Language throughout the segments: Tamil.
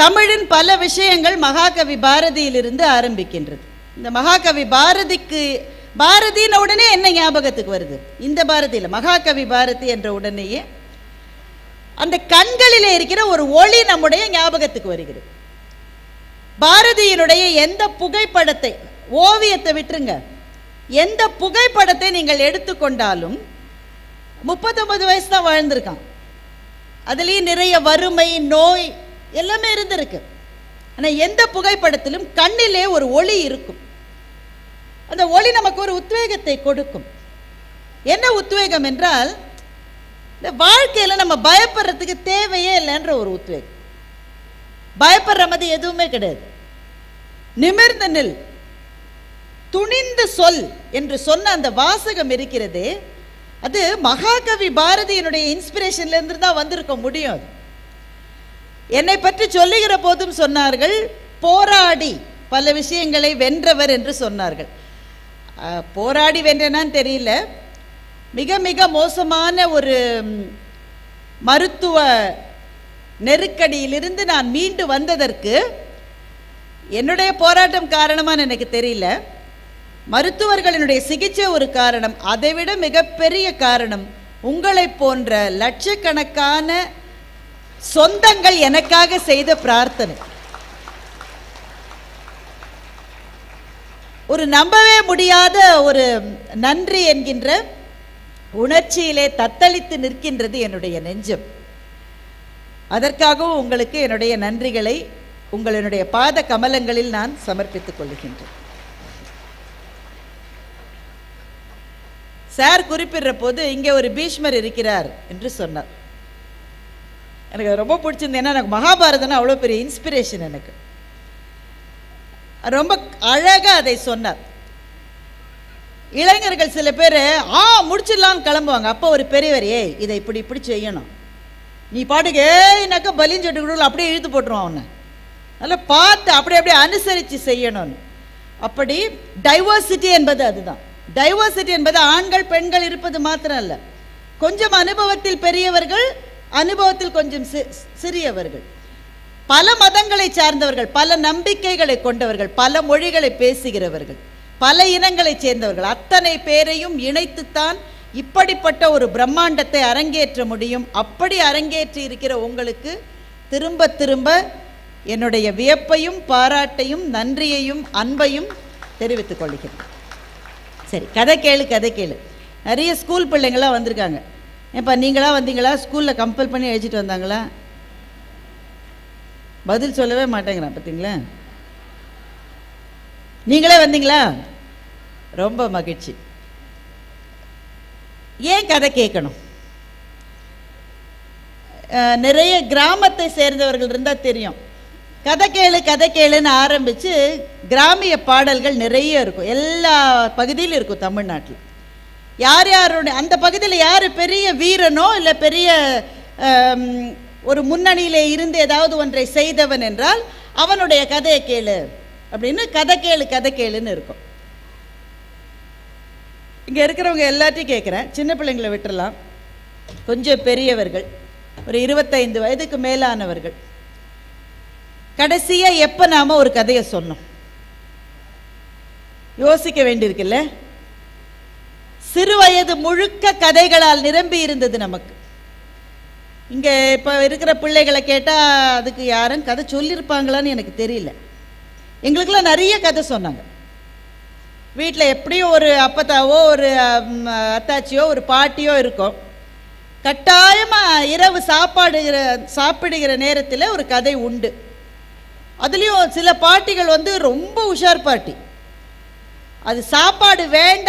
தமிழின் பல விஷயங்கள் மகாகவி பாரதியிலிருந்து ஆரம்பிக்கின்றது. இந்த மகாகவி பாரதிக்கு பாரதின உடனே என்ன ஞாபகத்துக்கு வருது? இந்த பாரதியில் மகாகவி பாரதி என்ற உடனேயே அந்த கண்களிலே இருக்கிற ஒரு ஒளி நம்முடைய ஞாபகத்துக்கு வருகிறது. பாரதியினுடைய எந்த புகைப்படத்தை ஓவியத்தை விட்டுருங்க. எந்த புகைப்படத்தை நீங்கள் எடுத்துக்கொண்டாலும் முப்பத்தொன்பது வயசு தான் வாழ்ந்திருக்கான். அதுலேயும் நிறைய வறுமை நோய் எல்லாமே இருந்திருக்கு. ஆனால் எந்த புகைப்படத்திலும் கண்ணிலே ஒரு ஒளி இருக்கும். அந்த ஒளி நமக்கு ஒரு உத்வேகத்தை கொடுக்கும். என்ன உத்வேகம் என்றால் இந்த வாழ்க்கையில் நம்ம பயப்படுறதுக்கு தேவையே இல்லைன்ற ஒரு உத்வேகம். பயப்படுற மாதிரி எதுவுமே கிடையாது. நிமிர்ந்த நில். துணிந்து சொல் என்று சொன்ன அந்த வாசகம் இருக்கிறதே அது மகாகவி பாரதியினுடைய இன்ஸ்பிரேஷன்ல இருந்து தான் வந்திருக்க முடியும் அது. என்னை பற்றி சொல்லுகிற போதும் சொன்னார்கள் போராடி பல விஷயங்களை வென்றவர் என்று சொன்னார்கள். போராடி வென்றனான்னு தெரியல. மிக மிக மோசமான ஒரு மருத்துவ நெருக்கடியிலிருந்து நான் மீண்டு வந்ததற்கு என்னுடைய போராட்டம் காரணமான்னு எனக்கு தெரியல. மருத்துவர்களினுடைய சிகிச்சை ஒரு காரணம் அதைவிட மிகப்பெரிய காரணம் உங்களைப் போன்ற லட்சக்கணக்கான சொந்தங்கள் எனக்காக செய்த பிரார்த்தனை. ஒரு நம்பவே முடியாத ஒரு நன்றி என்கின்ற உணர்ச்சியிலே தத்தளித்து நிற்கின்றது என்னுடைய நெஞ்சம். அதற்காகவும் உங்களுக்கு என்னுடைய நன்றிகளை உங்களுடைய பாத கமலங்களில் நான் சமர்ப்பித்துக் கொள்கின்றேன். சார் குறிப்பிடுற போது இங்கே ஒரு பீஷ்மர் இருக்கிறார் என்று சொன்னார். எனக்கு ரொம்ப பிடிச்சிருந்தது. ஏன்னா எனக்கு மகாபாரதம்னா அவ்வளோ பெரிய இன்ஸ்பிரேஷன் எனக்கு. ரொம்ப அழகா அதை சொன்னார். இளைஞர்கள் சில பேர் ஆ முடிச்சிடலான்னு கிளம்புவாங்க. அப்போ ஒரு பெரியவர் ஏய் இதை இப்படி இப்படி செய்யணும். நீ பாட்டுக்கு ஏய்னாக்கா பலின்னு சொல்லிட்டு அப்படியே இழுத்து போட்டுருவான் அவனை. நல்லா பார்த்து அப்படியே அப்படியே அனுசரித்து செய்யணும்னு. அப்படி டைவர்சிட்டி என்பது அதுதான். டைவர்சிட்டி என்பது ஆண்கள் பெண்கள் இருப்பது மாத்திரம் அல்ல. கொஞ்சம் அனுபவத்தில் பெரியவர்கள் அனுபவத்தில் கொஞ்சம் சிறியவர்கள். பல மதங்களை சார்ந்தவர்கள் பல நம்பிக்கைகளை கொண்டவர்கள் பல மொழிகளை பேசுகிறவர்கள் பல இனங்களைச் சேர்ந்தவர்கள் அத்தனை பேரையும் இணைத்துத்தான் இப்படிப்பட்ட ஒரு பிரம்மாண்டத்தை அரங்கேற்ற முடியும். அப்படி அரங்கேற்றி இருக்கிற உங்களுக்கு திரும்ப திரும்ப என்னுடைய வியப்பையும் பாராட்டையும் நன்றியையும் அன்பையும் தெரிவித்துக் கொள்கிறேன். சரி கதை கேளு கதை கேளு. நிறைய ஸ்கூல் பிள்ளைங்களாம் வந்திருக்காங்க. இப்போ நீங்களா வந்தீங்களா? ஸ்கூலில் கம்பல் பண்ணி எழுதிட்டு வந்தாங்களா? பதில் சொல்லவே மாட்டேங்கிறான் பார்த்தீங்களா நீங்களே வந்தீங்களா? ரொம்ப மகிழ்ச்சி. ஏன் கதை கேட்கணும்? நிறைய கிராமத்தை சேர்ந்தவர்கள் இருந்தால் தெரியும். கதை கேளு கதை கேளுன்னு ஆரம்பித்து கிராமிய பாடல்கள் நிறைய இருக்கும். எல்லா பகுதியிலும் இருக்கும் தமிழ்நாட்டில். யார் யாருடைய அந்த பகுதியில் யார் பெரிய வீரனோ இல்லை பெரிய ஒரு முன்னணியிலே இருந்து ஏதாவது ஒன்றை செய்தவன் என்றால் அவனுடைய கதையை கேளு அப்படின்னு கதை கேளு கதை கேளுன்னு இருக்கும். இங்கே இருக்கிறவங்க எல்லாத்தையும் கேட்குறேன். சின்ன பிள்ளைங்களை விட்டுறலாம். கொஞ்சம் பெரியவர்கள். ஒரு இருபத்தைந்து வயதுக்கு மேலானவர்கள். கடைசியாக எப்போ நாம் ஒரு கதையை சொன்னோம் யோசிக்க வேண்டியிருக்குல்ல? சிறுவயது முழுக்க கதைகளால் நிரம்பி இருந்தது நமக்கு. இங்கே இப்போ இருக்கிற பிள்ளைகளை கேட்டால் அதுக்கு யாரும் கதை சொல்லியிருப்பாங்களான்னு எனக்கு தெரியல. எங்களுக்கெல்லாம் நிறைய கதை சொன்னாங்க. வீட்டில் எப்படியும் ஒரு அப்பத்தாவோ ஒரு அத்தாச்சியோ ஒரு பாட்டியோ இருக்கும். கட்டாயமாக இரவு சாப்பாடுகிற சாப்பிடுகிற நேரத்தில் ஒரு கதை உண்டு. அதுலேயும் சில பாட்டிகள் வந்து ரொம்ப உஷார் பாட்டி. அது சாப்பாடு வேண்டும்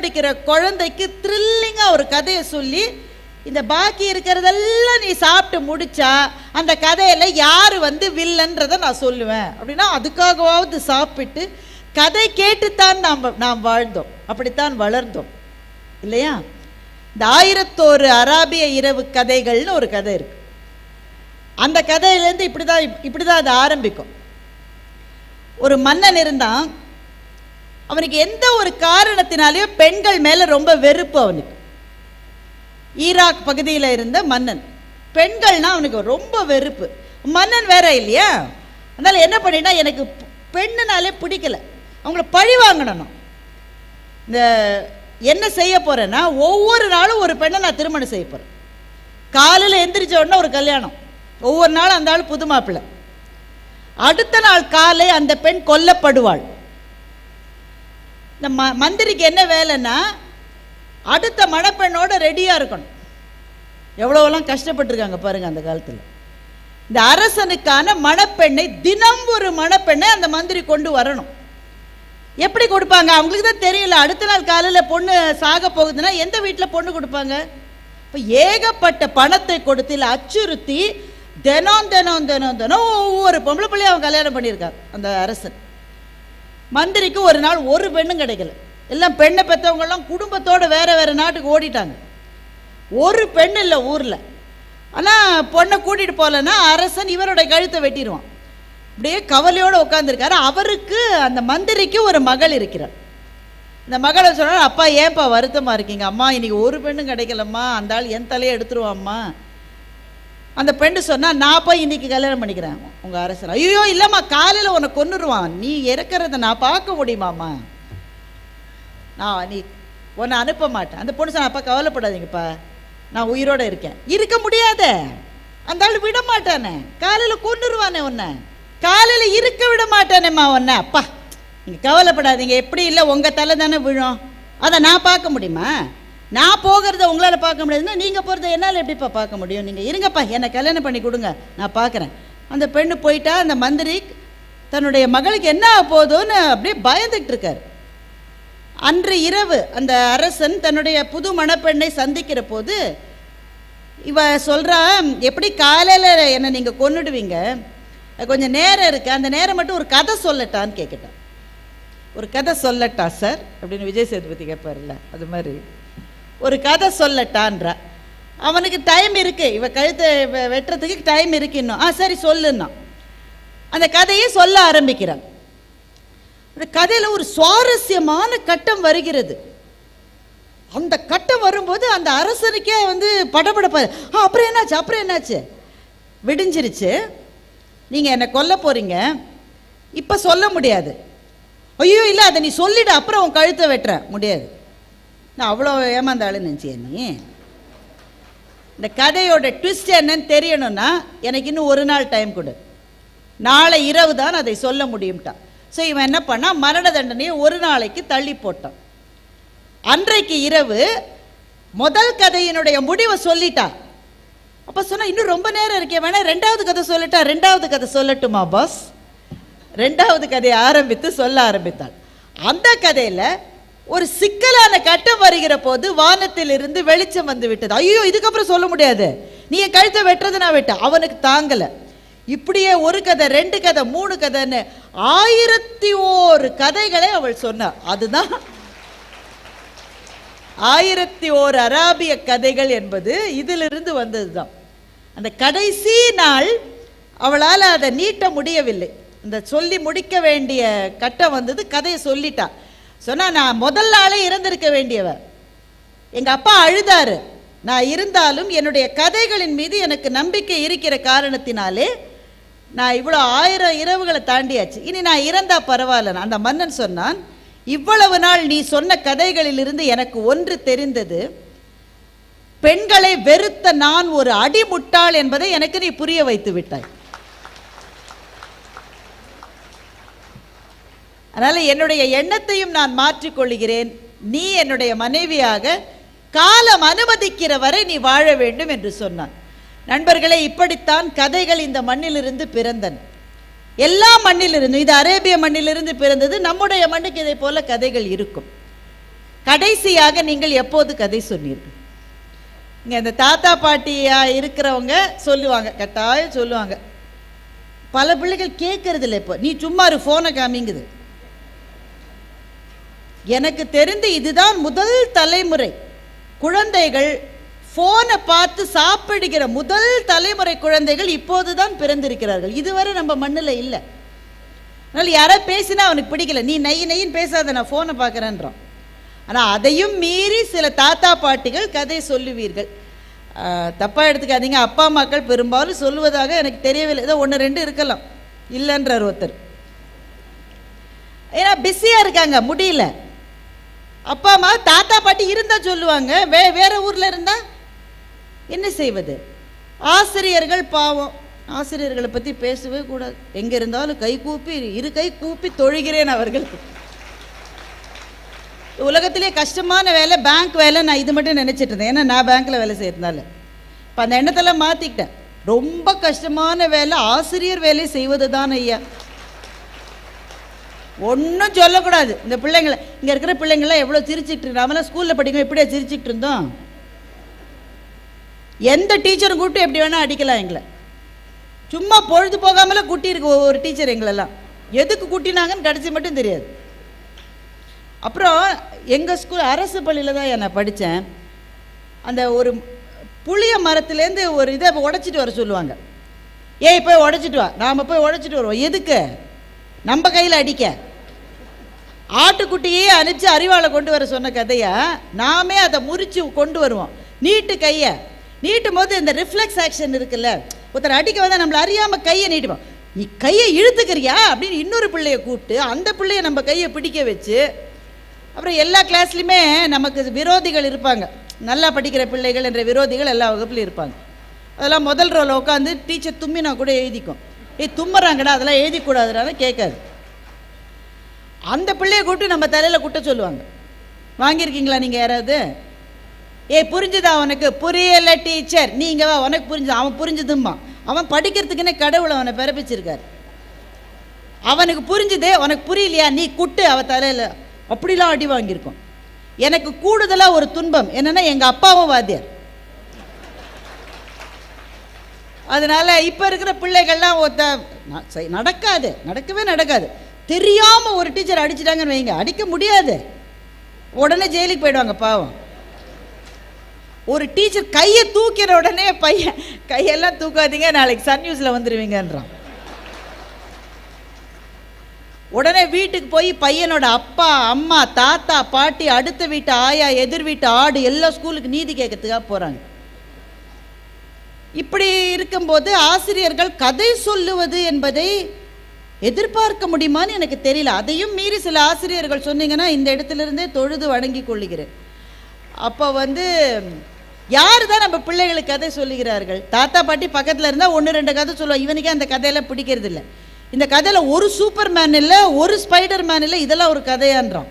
படிக்கிற குழந்தைக்கு த்ரில்லிங்காக ஒரு கதையை சொல்லி இந்த பாக்கி இருக்கிறதெல்லாம் நீ சாப்பிட்டு முடிச்சா அந்த கதையில் யார் வந்து வில்லன்றதை நான் சொல்லுவேன். அப்படின்னா அதுக்காகவாவது சாப்பிட்டு கதை கேட்டுத்தான் நாம் நாம் வாழ்ந்தோம். அப்படித்தான் வளர்ந்தோம். இல்லையா? இந்த ஆயிரத்தோரு அராபிய இரவு கதைகள்னு ஒரு கதை இருக்கு. அந்த கதையிலேருந்து இப்படி தான் இப்படி தான் அது ஆரம்பிக்கும். ஒரு மன்னன் இருந்தான். அவனுக்கு எந்த ஒரு காரணத்தினாலேயும் பெண்கள் மேலே ரொம்ப வெறுப்பு அவனுக்கு. ஈராக் பகுதியில் இருந்த மன்னன். பெண்கள்னா அவனுக்கு ரொம்ப வெறுப்பு. மன்னன் வேற இல்லையா? அதனால் என்ன பண்ணிட்டா எனக்கு பெண்ணுனாலே பிடிக்கல. அவங்கள பழி வாங்கணும். இந்த என்ன செய்ய போறேன்னா ஒவ்வொரு நாளும் ஒரு பெண்ணை நான் திருமணம் செய்ய போறேன். காலையில் எந்திரிச்ச உடனே ஒரு கல்யாணம். ஒவ்வொரு நாளும் அந்த ஆள் புது மாப்பிள்ளை. அடுத்த நாள் காலை அந்த பெண் கொல்லப்படுவாள். இந்த ம மந்திரிக்கு என்ன வேலைன்னா அடுத்த மணப்பெண்ணோட ரெடியாக இருக்கணும். எவ்வளோலாம் கஷ்டப்பட்டிருக்காங்க பாருங்கள் அந்த காலத்தில். இந்த அரசனுக்கான மணப்பெண்ணை தினம் ஒரு மணப்பெண்ணை அந்த மந்திரி கொண்டு வரணும். எப்படி கொடுப்பாங்க? அவங்களுக்கு தான் தெரியல. அடுத்த நாள் காலையில் பொண்ணு சாக போகுதுன்னா எந்த வீட்டில் பொண்ணு கொடுப்பாங்க? இப்போ ஏகப்பட்ட பணத்தை கொடுத்து இல்லை அச்சுறுத்தி தினம் தினம் தினம் தினம் ஒவ்வொரு பொம்பளை பிள்ளையும் அவன் கல்யாணம் பண்ணியிருக்காங்க அந்த அரசன். மந்திரிக்கு ஒரு நாள் ஒரு பெண்ணும் கிடைக்கல. எல்லாம் பெண்ணை பெற்றவங்கெல்லாம் குடும்பத்தோடு வேறு வேறு நாட்டுக்கு ஓடிட்டாங்க. ஒரு பெண் இல்லை ஊரில். ஆனால் பொண்ணை கூட்டிகிட்டு போகலன்னா அரசன் இவருடைய கழுத்தை வெட்டிடுவான். அப்படியே கவலையோடு உட்காந்துருக்காரு அவருக்கு அந்த மந்திரிக்கு ஒரு மகள் இருக்கிறார் இந்த மகளை சொன்னால் அப்பா ஏன்ப்பா வருத்தமாக இருக்கீங்க? அம்மா இன்றைக்கி ஒரு பெண்ணும் கிடைக்கலம்மா. அந்த ஆள் என் தலையை எடுத்துருவாம்மா. அந்த பெண்ணு சொன்னால் நான் போய் இன்னைக்கு கல்யாணம் பண்ணிக்கிறேன். உங்கள் அரசர் ஐயோ இல்லைம்மா காலையில் உன்னை கொன்னுருவான். நீ இறக்கிறத நான் பார்க்க முடியுமாம்மா? நான் நீ உன்னை அனுப்ப மாட்டேன். அந்த பொண்ணு சொன்ன அப்பா கவலைப்படாதீங்கப்பா. நான் உயிரோட இருக்கேன். இருக்க முடியாத. அந்த ஆள் விட மாட்டானே. காலையில் கொன்னுருவானே உன்னை. காலையில் இருக்க விட மாட்டானேம்மா உன்னை. அப்பா நீங்கள் கவலைப்படாதீங்க. எப்படி இல்லை உங்கள் தலை தானே விழும். அதை நான் பார்க்க முடியுமா? நான் போகிறத உங்களால் பார்க்க முடியாதுன்னா நீங்கள் போகிறத என்னால் எப்படிப்பா பார்க்க முடியும்? நீங்கள் இருங்கப்பா என்னை கல்யாணம் பண்ணி கொடுங்க. நான் பார்க்குறேன். அந்த பெண்ணு போயிட்டா அந்த மந்திரி தன்னுடைய மகளுக்கு என்ன ஆக போகுதோன்னு அப்படியே பயந்துக்கிட்டு இருக்கார். அன்று இரவு அந்த அரசன் தன்னுடைய புது மணப்பெண்ணை சந்திக்கிற போது இவ சொல்கிறா எப்படி காலையில் என்னை நீங்கள் கொண்டுடுவீங்க கொஞ்சம் நேரம் இருக்குது அந்த நேரம் மட்டும் ஒரு கதை சொல்லட்டான்னு கேட்கட்டான் ஒரு கதை சொல்லட்டா சார்? அப்படின்னு விஜய் சேதுபதி கேட்பார்ல அது மாதிரி. ஒரு கதை சொல்லட்டான்றா. அவனுக்கு டைம் இருக்குது இவன் கழுத்தை வெ- வெட்டுறதுக்கு டைம் இருக்கு இன்னும். ஆ சரி சொல்லுன்னா. அந்த கதையை சொல்ல ஆரம்பிக்கிறான். அந்த கதையில் ஒரு சுவாரஸ்யமான கட்டம் வருகிறது. அந்த கட்டம் வரும்போது அந்த அரசனுக்கே வந்து படபடப்பாது ஆ அப்புறம் என்னாச்சு? அப்புறம் என்னாச்சு? விடிஞ்சிருச்சு. நீங்கள் என்னை கொல்ல போகிறீங்க இப்போ சொல்ல முடியாது. ஐயோ இல்லை அதை நீ சொல்லிடு. அப்புறம் உன் கழுத்தை வெட்டுற. முடியாது. நான் அவ்வளோ ஏமாந்தாலும் ஆளு நினச்சியா நீ? இந்த கதையோட ட்விஸ்ட் என்னன்னு தெரியணும்னா எனக்கு இன்னும் ஒரு நாள் டைம் கொடு. நாளை இரவு தான் அதை சொல்ல முடியும்ட்டான். ஸோ இவன் என்ன பண்ணான்? மரண தண்டனையை ஒரு நாளைக்கு தள்ளி போட்டான். அன்றைக்கு இரவு முதல் கதையினுடைய முடிவை சொல்லிட்டான். அப்போ சொன்னால் இன்னும் ரொம்ப நேரம் இருக்கே வேணா ரெண்டாவது கதை சொல்லட்டா ரெண்டாவது கதை சொல்லட்டுமா பாஸ் ரெண்டாவது கதையை ஆரம்பித்து சொல்ல ஆரம்பித்தாள். அந்த கதையில் ஒரு சிக்கலான கட்டம் வருகிற போது வானத்தில் இருந்து வெளிச்சம் வந்து விட்டது. ஐயோ இதுக்கப்புறம் சொல்ல முடியாது. நீ என் கழுத்தை வெட்டுறது நான் வெட்ட அவனுக்கு தாங்கல. இப்படியே ஒரு கதை ரெண்டு கதை மூணு கதைன்னு ஆயிரத்தி ஓரு கதைகளை அவள் சொன்னார் அதுதான் ஆயிரத்தி ஓர் அராபிய கதைகள் என்பது இதிலிருந்து வந்ததுதான். அந்த கடைசி நாள் அவளால் அதை நீட்ட முடியவில்லை. இந்த சொல்லி முடிக்க வேண்டிய கட்டம் வந்தது கதையை சொல்லிட்டா. சொன்னா நான் முதல் நாளே இறந்திருக்க வேண்டியவர். எங்கள் அப்பா அழுதாரு. நான் இருந்தாலும் என்னுடைய கதைகளின் மீது எனக்கு நம்பிக்கை இருக்கிற காரணத்தினாலே நான் இவ்வளோ ஆயிரம் இரவுகளை தாண்டியாச்சு. இனி நான் இறந்தா பரவாயில்ல. அந்த மன்னன் சொன்னான் இவ்வளவு நாள் நீ சொன்ன கதைகளிலிருந்து எனக்கு ஒன்று தெரிந்தது. பெண்களை வெறுத்த நான் ஒரு அடிமுட்டாள் என்பதை எனக்கு நீ புரிய வைத்து விட்டாய். அதனால் என்னுடைய எண்ணத்தையும் நான் மாற்றிக்கொள்கிறேன். நீ என்னுடைய மனைவியாக காலம் அனுமதிக்கிற வரை நீ வாழ வேண்டும் என்று சொன்னான். நண்பர்களே இப்படித்தான் கதைகள் இந்த மண்ணிலிருந்து பிறந்தன. எல்லா மண்ணிலிருந்தும் இது அரேபிய மண்ணிலிருந்து பிறந்தது நம்முடைய மண்ணுக்கு இதை போல கதைகள் இருக்கும். கடைசியாக நீங்கள் எப்போது கதை சொன்னீர்கள்? இங்கே இந்த தாத்தா பாட்டியா இருக்கிறவங்க சொல்லுவாங்க கட்டாயம் சொல்லுவாங்க. பல பிள்ளைகள் கேட்கறதில்ல இப்போ. நீ சும்மா ஒரு ஃபோனை காமிங்குது. எனக்கு தெரிந்து இதுதான் முதல் தலைமுறை. குழந்தைகள் ஃபோனை பார்த்து சாப்பிடுகிற முதல் தலைமுறை குழந்தைகள் இப்போதுதான் பிறந்திருக்கிறார்கள். இதுவரை நம்ம மண்ணில் இல்லை. அதனால் யாராவது பேசினா அவனுக்கு பிடிக்கல. நீ நெய் நெய்ன்னு பேசாத நான் ஃபோனை பார்க்குறேன்றான். ஆனால் அதையும் மீறி சில தாத்தா பாட்டிகள் கதை சொல்லுவீர்கள். தப்பாக எடுத்துக்காதீங்க. அப்பா அம்மாக்கள் பெரும்பாலும் சொல்லுவதாக எனக்கு தெரியவில்லை. ஏதோ ஒன்று ரெண்டு இருக்கலாம். இல்லைன்றார் ஒருத்தர். ஏன்னா பிஸியாக இருக்காங்க. முடியல. அப்பா அம்மா தாத்தா பாட்டி இருந்தால் சொல்லுவாங்க. வே வேற ஊரில் இருந்தால் என்ன செய்வது? ஆசிரியர்கள் பாவம். ஆசிரியர்களை பற்றி பேசவே கூடாது. எங்கே இருந்தாலும் கை கூப்பி இரு கை கூப்பி தொழுகிறேன் அவர்களுக்கு உலகத்திலே கஷ்டமான வேலை பேங்க் வேலை நான் இது மட்டும் நினச்சிட்டு இருந்தேன். ஏன்னா நான் பேங்க்கில் வேலை செய்யறதுனால. இப்போ அந்த எண்ணத்தெல்லாம் மாற்றிக்கிட்டேன் ரொம்ப கஷ்டமான வேலை ஆசிரியர் வேலை செய்வது தான் ஐயா. ஒன்றும் சொல்லக்கூடாது. இந்த பிள்ளைங்களை இங்கே இருக்கிற பிள்ளைங்களாம் எவ்வளோ சிரிச்சிட்டு இருக்கு நாமெல்லாம் ஸ்கூலில் படிக்கும் எப்படியா சிரிச்சிட்டு இருந்தோம். எந்த டீச்சரும் கூப்பிட்டு எப்படி வேணால் அடிக்கலாம் எங்களை. சும்மா பொழுது போகாமல கூட்டியிருக்கு ஒவ்வொரு டீச்சர் எங்களெல்லாம். எதுக்கு கூட்டினாங்கன்னு கடைசி மட்டும் தெரியாது. அப்புறம் எங்கள் ஸ்கூல் அரசு பள்ளியில் தான் நான் படித்தேன். அந்த ஒரு புளிய மரத்துலேருந்து ஒரு இதை உடைச்சிட்டு வர சொல்லுவாங்க. ஏய் போய் உடைச்சிட்டு வா. நாம் போய் உடைச்சிட்டு வருவோம். எதுக்கு? நம்ம கையில் அடிக்க. ஆட்டுக்குட்டியே அனுப்பிச்சு அறிவாளை கொண்டு வர சொன்ன கதையை நாமே அதை முறிச்சு கொண்டு வருவோம். நீட்டு கையை. நீட்டும் போது இந்த ரிஃப்ளெக்ஸ் ஆக்ஷன் இருக்குல்ல ஒருத்தர் அடிக்க வந்தால் நம்மளை அறியாமல் கையை நீட்டுவோம். நீ கையை இழுத்துக்கிறியா? அப்படின்னு இன்னொரு பிள்ளையை கூப்பிட்டு அந்த பிள்ளைய நம்ம கையை பிடிக்க வச்சு அப்புறம் எல்லா கிளாஸ்லையுமே நமக்கு விரோதிகள் இருப்பாங்க. நல்லா படிக்கிற பிள்ளைகள் என்ற விரோதிகள் எல்லா வகுப்புலையும் இருப்பாங்க. அதெல்லாம் முதல் ரோல உட்காந்து டீச்சர் தும்மினா கூட எழுதிக்கும். ஏய் தும்முறாங்கடா அதெல்லாம் எழுதிக்கூடாதுனால கேட்காது. அந்த பிள்ளையை கூப்பிட்டு நம்ம தலையில் குட்ட சொல்லுவாங்க. வாங்கியிருக்கீங்களா நீங்கள் யாராவது? ஏய் புரிஞ்சுதா அவனுக்கு புரியலை டீச்சர். நீங்கள் வா உனக்கு புரிஞ்சு அவன் புரிஞ்சுதும்மா. அவன் படிக்கிறதுக்குன்னே கடவுளை அவனை பிறப்பிச்சிருக்காரு. அவனுக்கு புரிஞ்சுது உனக்கு புரியலையா? நீ குட்டு அவன் தலையில். அப்படிலாம் அடி வாங்கியிருக்கோம். எனக்கு கூடுதலாக ஒரு துன்பம். என்னன்னா எங்கள் அப்பாவும் வாத்தியார். அதனால் இப்போ இருக்கிற பிள்ளைகள்லாம் ஒருத்த செய்- நடக்காது. நடக்கவே நடக்காது. தெரியாமல் ஒரு டீச்சர் அடிச்சிட்டாங்கன்னு வைங்க. அடிக்க முடியாது. உடனே ஜெயிலுக்கு போயிடுவாங்க பாவம். ஒரு டீச்சர் கையை தூக்கிற உடனே பையன் கையெல்லாம் தூக்காதீங்க நாளைக்கு சன் நியூஸில் வந்துடுவீங்கன்றான் உடனே வீட்டுக்கு போய் பையனோட அப்பா அம்மா தாத்தா பாட்டி அடுத்த வீட்டு ஆயா எதிர் வீட்டு ஆடு எல்லா ஸ்கூலுக்கு நீதி கேட்கறதுக்காக போகிறாங்க இப்படி இருக்கும்போது ஆசிரியர்கள் கதை சொல்லுவது என்பதை எதிர்பார்க்க முடியுமான்னு எனக்கு தெரியல. அதையும் மீறி சில ஆசிரியர்கள் சொன்னீங்கன்னா இந்த இடத்துல இருந்தே தொழுது வணங்கி கொள்ளுகிறேன். அப்போ வந்து யார் தான் நம்ம பிள்ளைகளுக்கு கதை சொல்லுகிறார்கள்? தாத்தா பாட்டி பக்கத்தில் இருந்தால் ஒன்று ரெண்டு கதை சொல்லுவோம் இவனுக்கே அந்த கதையெல்லாம் பிடிக்கிறது இல்லை இந்த கதையில் ஒரு சூப்பர் மேன் இல்லை ஒரு ஸ்பைடர் மேன் இல்லை இதெல்லாம் ஒரு கதையான்றான்.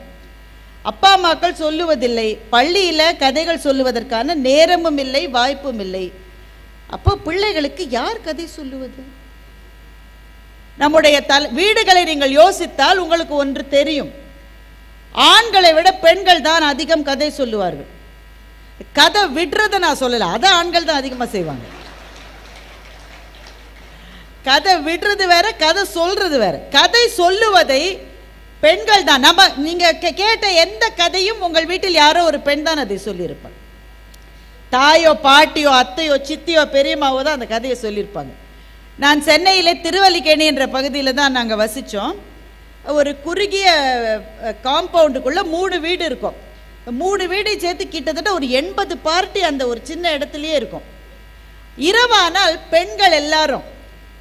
அப்பா அம்மாக்கள் சொல்லுவதில்லை. பள்ளியில் கதைகள் சொல்லுவதற்கான நேரமும் இல்லை வாய்ப்பும் இல்லை. அப்போ பிள்ளைகளுக்கு யார் கதை சொல்லுவது? நம்முடைய தல வீடுகளை நீங்கள் யோசித்தால் உங்களுக்கு ஒன்று தெரியும். ஆண்களை விட பெண்கள் தான் அதிகம் கதை சொல்லுவார்கள். கதை விடுறதை நான் சொல்லலை அதை ஆண்கள் தான் அதிகமாக செய்வாங்க. கதை விடுறது வேற கதை சொல்றது வேற. கதை சொல்லுவதை பெண்கள் தான். நம்ம நீங்கள் கே- கேட்ட எந்த கதையும் உங்கள் வீட்டில் யாரோ ஒரு பெண் தான் அதை சொல்லியிருப்பாங்க. தாயோ பாட்டியோ அத்தையோ சித்தியோ பெரியம்மாவோ தான் அந்த கதையை சொல்லியிருப்பாங்க. நான் சென்னையிலே திருவல்லிக்கேணி என்ற பகுதியில் தான் நாங்கள் வசித்தோம் ஒரு குறுகிய காம்பவுண்டுக்குள்ளே மூணு வீடு இருக்கும். மூணு வீடை சேர்த்து கிட்டத்தட்ட ஒரு எண்பது பார்ட்டி அந்த ஒரு சின்ன இடத்துலையே இருக்கும். இரவானால் பெண்கள் எல்லாரும்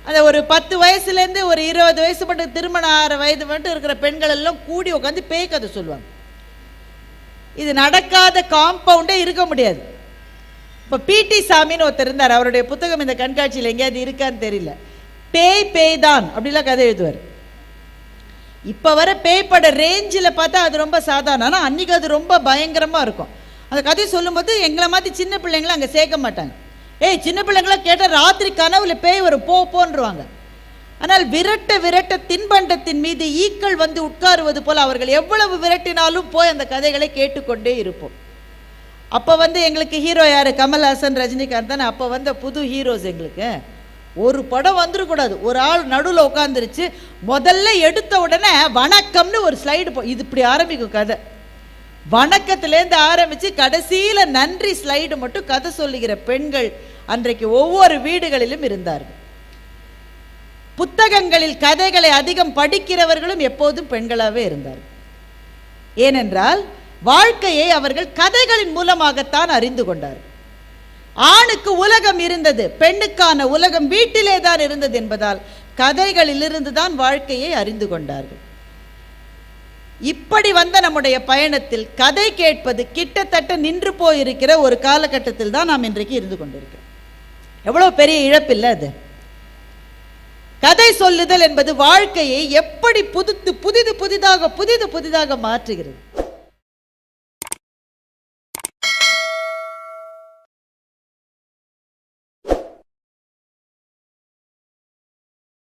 அந்த ஒரு பத்து வயசுலேருந்து ஒரு இருபது வயசு மட்டும் திருமணம் ஆறு வயது மட்டும் இருக்கிற பெண்கள் எல்லாம் கூடி உட்காந்து பேய் கதை சொல்லுவாங்க. இது நடக்காத காம்பவுண்டே இருக்க முடியாது. இப்போ பிடி சாமின்னு ஒருத்தர் இருந்தார். அவருடைய புத்தகம் இந்த கண்காட்சியில் எங்கேயாவது இருக்கான்னு தெரியல. பேய் பேய் தான் அப்படிலாம் கதை எழுதுவார். இப்போ வர பேய் பட ரேஞ்சில் பார்த்தா அது ரொம்ப சாதாரணம். ஆனால் அன்றைக்கி அது ரொம்ப பயங்கரமாக இருக்கும். அந்த கதையை சொல்லும்போது எங்களை மாதிரி சின்ன பிள்ளைங்களை அங்கே சேர்க்க மாட்டாங்க. ஏய் சின்ன பிள்ளைங்களாம் கேட்டால் ராத்திரி கனவுல பேய் வரும் போ போன்றுவாங்க. ஆனால் விரட்ட விரட்ட தின்பண்டத்தின் மீது ஈக்கள் வந்து உட்காருவது போல் அவர்கள் எவ்வளவு விரட்டினாலும் போய் அந்த கதைகளை கேட்டுக்கொண்டே இருப்போம். அப்போ வந்து எங்களுக்கு ஹீரோ யார்? கமல்ஹாசன் ரஜினிகாந்த் தானே. அப்போ வந்த புது ஹீரோஸ் எங்களுக்கு. ஒரு படம் வந்துடக்கூடாது ஒரு ஆள் நடுவில் உட்காந்துருச்சு முதல்ல எடுத்த உடனே வணக்கம்னு ஒரு ஸ்லைடு போ இது இப்படி ஆரம்பிக்கும் கதை. வணக்கத்துலேருந்து ஆரம்பித்து கடைசியில் நன்றி ஸ்லைடு மட்டும் கதை சொல்லுகிற பெண்கள் அன்றைக்கு ஒவ்வொரு வீடுகளிலும் இருந்தார்கள். புத்தகங்களில் கதைகளை அதிகம் படிக்கிறவர்களும் எப்போதும் பெண்களாகவே இருந்தார்கள். ஏனென்றால் வாழ்க்கையை அவர்கள் கதைகளின் மூலமாகத்தான் அறிந்து கொண்டார்கள் ஆணுக்கு உலகம் இருந்தது பெண்ணுக்கான உலகம் வீட்டிலே தான் இருந்தது என்பதால் கதைகளிலிருந்து தான் வாழ்க்கையை அறிந்து கொண்டார்கள். இப்படி வந்த நம்முடைய பயணத்தில் கதை கேட்பது கிட்டத்தட்ட நின்று போயிருக்கிற ஒரு காலகட்டத்தில் தான் நாம் இன்றைக்கு இருந்து கொண்டிருக்கிறோம். எவ்வளவு பெரிய இழப்பில்லை அது. கதை சொல்லுதல் என்பது வாழ்க்கையை எப்படி புதுத்து புதிது புதிதாக புதிது புதிதாக மாற்றுகிறது.